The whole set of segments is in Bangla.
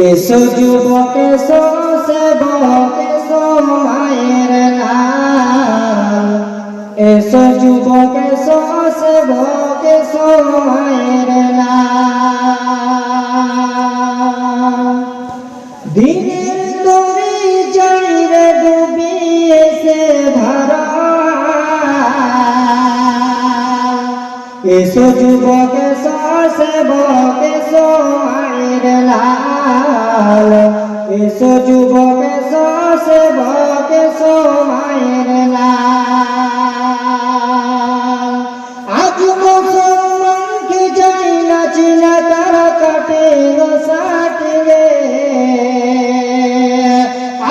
এসো যুবক এসো সেবক এসো মায়ের নাম এসো যুবক এসো সেবক এসো মায়ের নাম দিনের তরি জড়িয়ে ডুবিয়ে সে ধরা এসো যুবক এসো সেবক এসো মায়ের লাল। এসো যুবক এসো সেবক এসো মায়ের লাল। আজ মুসলমানকে যাই না, চিনা তারা কাটে সাটে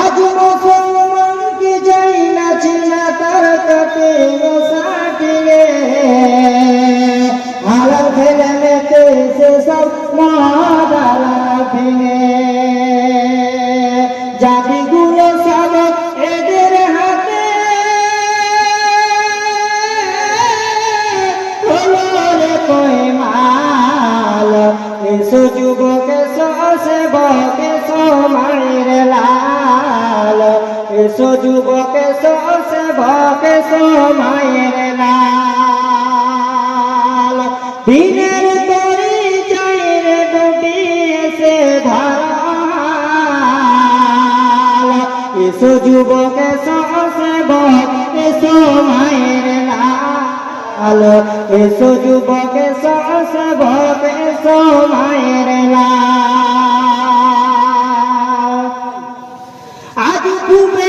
আজ মুসলমানকে যাই না, চিনা তারা কাটে সব মাদারা ভেঙে জাতিগুলো সব এদের হাতে। হলোরে কয়মাল এসো যুবক সেবক এসো মায়ের লাল। এসো যুবক সেবক এসো মায়ের লাল। দিনের এসো যুবক এসো এসো মায়ের লাল। এসো যুবক এসো সেবক এসো মায়ের লাল। আজ কুবের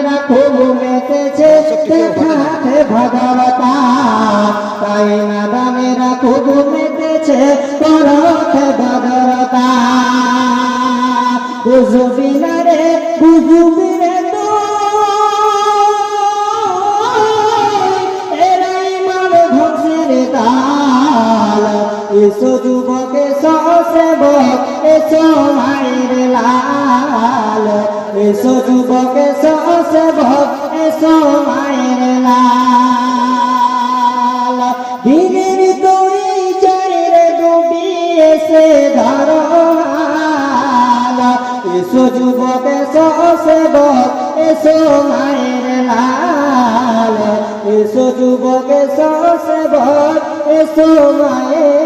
দানেরা খুব মেতেছে দেখাতে ভগবতা। তাই না দানেরা খুব মেতেছে করতে ভগবতা। বুঝবি না রে বুঝবি রে এসো যুবক এসো সেবক এসো মায়ের লাল। এসো যুবক, এসো সেবক এসো মায়ের লাল দিনের তরি চাইর ডুবি এসে ধরো। এসো যুবক, এসো সেবক এসো মায়ের লাল এসো যুবক, এসো সেবক এসো মায়ের